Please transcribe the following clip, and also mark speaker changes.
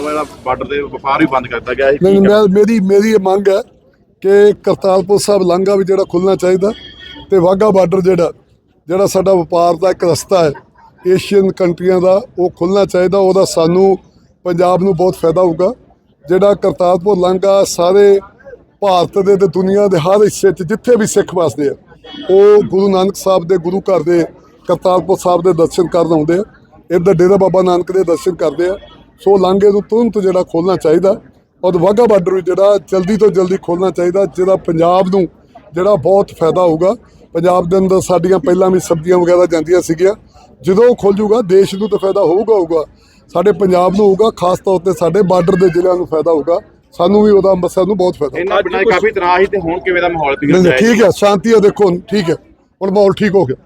Speaker 1: Border ਦੇ ਵਪਾਰ ਵੀ ਬੰਦ ਕਰਤਾ ਗਿਆ ਹੈ
Speaker 2: ਨਹੀਂ ਮੈਂ ਮੇਰੀ ਮੇਰੀ ਇਹ ਮੰਗ ਹੈ ਕਿ ਕਰਤਾਰਪੁਰ ਸਾਹਿਬ ਲਾਂਘਾ ਵੀ ਜਿਹੜਾ ਖੁੱਲਣਾ ਚਾਹੀਦਾ ਤੇ ਵਾਹਗਾ ਬਾਰਡਰ ਜਿਹੜਾ ਜਿਹੜਾ ਸਾਡਾ ਵਪਾਰ ਦਾ ਇੱਕ ਰਸਤਾ ਹੈ ਏਸ਼ੀਅਨ ਕੰਟਰੀਆਂ ਦਾ ਉਹ ਖੁੱਲਣਾ ਚਾਹੀਦਾ ਉਹਦਾ ਸਾਨੂੰ ਪੰਜਾਬ ਨੂੰ ਬਹੁਤ ਫਾਇਦਾ ਹੋਊਗਾ। ਜਿਹੜਾ ਕਰਤਾਰਪੁਰ ਲਾਂਘਾ ਸਾਰੇ ਭਾਰਤ ਦੇ ਤੇ ਦੁਨੀਆ ਦੇ ਹਰ ਹਿੱਸੇ 'ਚ ਜਿੱਥੇ ਵੀ ਸਿੱਖ ਵਸਦੇ ਆ ਉਹ ਗੁਰੂ ਨਾਨਕ ਸਾਹਿਬ ਦੇ ਗੁਰੂ ਘਰ ਦੇ ਕਰਤਾਰਪੁਰ ਸਾਹਿਬ ਦੇ ਦਰਸ਼ਨ ਕਰਨ ਆਉਂਦੇ ਆ। ਇੱਧਰ ਡੇਰਾ ਬਾਬਾ ਨਾਨਕ ਦੇ ਦਰਸ਼ਨ ਕਰਦੇ ਆ। ਸੋ ਲਾਂਘੇ ਨੂੰ ਤੁਰੰਤ ਜਿਹੜਾ ਖੋਲਣਾ ਚਾਹੀਦਾ ਔਰ ਵਾਹਗਾ ਬਾਰਡਰ ਵੀ ਜਿਹੜਾ ਜਲਦੀ ਤੋਂ ਜਲਦੀ ਖੋਲਣਾ ਚਾਹੀਦਾ ਜਿਹਦਾ ਪੰਜਾਬ ਨੂੰ ਜਿਹੜਾ ਬਹੁਤ ਫਾਇਦਾ ਹੋਊਗਾ। ਪੰਜਾਬ ਦੇ ਅੰਦਰ ਸਾਡੀਆਂ ਪਹਿਲਾਂ ਵੀ ਸਬਜ਼ੀਆਂ ਵਗੈਰਾ ਜਾਂਦੀਆਂ ਸੀਗੀਆਂ। ਜਦੋਂ ਉਹ ਖੁੱਲ ਜੂਗਾ ਦੇਸ਼ ਨੂੰ ਤਾਂ ਫਾਇਦਾ ਹੋਊਗਾ ਹੋਊਗਾ। ਸਾਡੇ ਪੰਜਾਬ ਨੂੰ ਹੋਊਗਾ ਖਾਸ ਤੌਰ ਤੇ ਸਾਡੇ ਬਾਰਡਰ ਦੇ ਜ਼ਿਲ੍ਹਿਆਂ ਨੂੰ ਫਾਇਦਾ ਹੋਊਗਾ। ਸਾਨੂੰ ਵੀ ਉਹਦਾ ਅੰਮ੍ਰਿਤਸਰ ਨੂੰ ਬਹੁਤ ਫਾਇਦਾ
Speaker 1: ਇਹਨਾਂ ਬਿਨਾਂ ਕਾਫੀ ਤਨਾਹ ਸੀ ਤੇ ਹੁਣ ਕਿਵੇਂ ਦਾ ਮਾਹੌਲ ਗਿਆ
Speaker 2: ਠੀਕ ਹੈ। ਸ਼ਾਂਤੀ ਆ ਦੇਖੋ ਠੀਕ ਹੈ। ਹੁਣ ਮਾਹੌਲ ਠੀਕ ਹੋ ਗਿਆ।